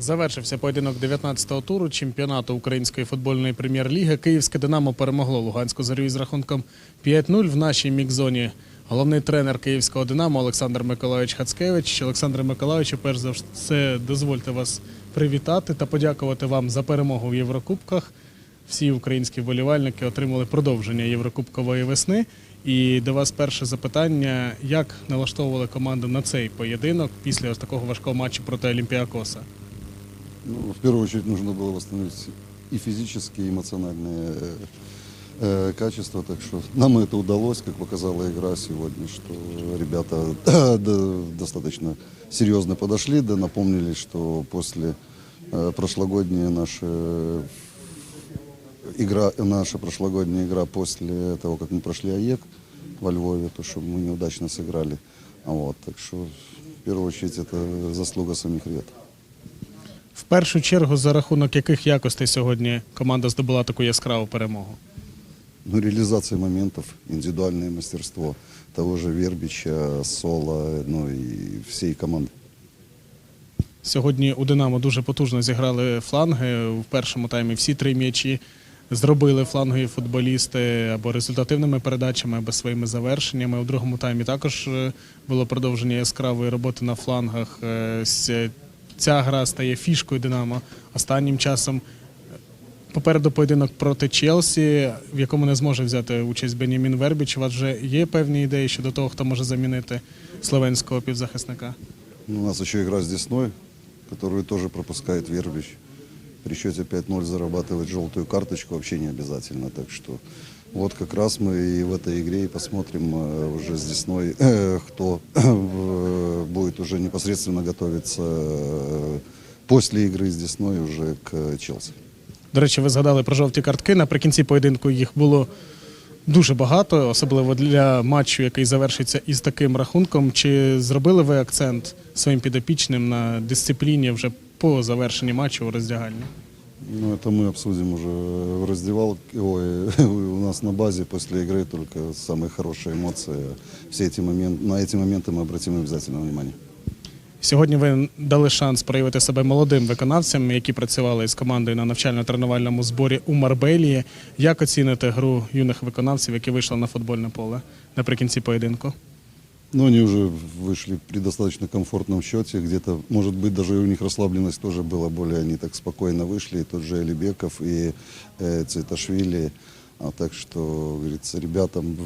Завершився поєдинок 19-го туру чемпіонату Української футбольної прем'єр-ліги. Київське Динамо перемогло Луганську зорю із рахунком 5-0 в нашій мікзоні. Головний тренер Київського Динамо Олександр Миколайович Хацкевич. Олександр Миколайович, перш за все, дозвольте вас привітати та подякувати вам за перемогу в Єврокубках. Всі українські вболівальники отримали продовження Єврокубкової весни. І до вас перше запитання: як налаштовували команду на цей поєдинок після ось такого важкого матчу проти Олімпіакоса? Ну, в первую очередь нужно было восстановить и физические, и эмоциональные э, э, качества. Так что нам это удалось, как показала игра сегодня, что ребята достаточно серьезно подошли, да напомнили, что после э, прошлогодняя наша игра, наша прошлогодняя игра после того, как мы прошли АЕК во Львове, то, что мы неудачно сыграли. Вот, так что в первую очередь это заслуга самих ребят. Першу чергу, за рахунок яких якостей сьогодні команда здобула таку яскраву перемогу? Ну, реализация моментов, индивидуальное мастерство того же Вербича, Сола, ну и всей команды. Сьогодні у Динамо дуже потужно зіграли фланги. В першому таймі всі три м'ячі зробили флангові футболісти або результативними передачами, або своїми завершеннями. У другому таймі також е, було продовження яскравої роботи на флангах. Ця гра стає фішкою Динамо. Останнім часом е, попереду поєдинок проти Челсі, в якому не зможе взяти участь Бенімін Вербіч. У вас вже є певні ідеї щодо того, хто може замінити словенського півзахисника? Ну, у нас еще игра с Десной, которую тоже пропускает Вербич. При счете 5-0 зарабатывать желтую карточку вообще не обязательно. Так что вот как раз мы и в этой игре и посмотрим э, уже с Десной, э, кто э, будет уже непосредственно готовиться э, после игры с Десной уже к Челси. До речі, ви згадали про жовті картки. Наприкінці поєдинку їх було дуже багато, особливо для матчу, який завершиться із таким рахунком. Чи зробили ви акцент своїм підопічним на дисципліні вже по завершенні матчу у роздягальні? Ну, это мы обсудим уже в раздевалке, ой, у нас на базе после игры только самые хорошие эмоции. Все эти моменты, на эти моменты мы обратим обязательно внимание. Сьогодні ви дали шанс проявити себе молодим виконавцям, які працювали з командою на навчально-тренувальному зборі у Марбелії. Як оціните гру юних виконавців, які вийшли на футбольне поле наприкінці поєдинку? Но они уже вышли при достаточно комфортном счете. Где-то, может быть, даже и у них расслабленность тоже была более, они так спокойно вышли. И тот же Алибеков, и э, Цветашвили. А так что, говорится, ребятам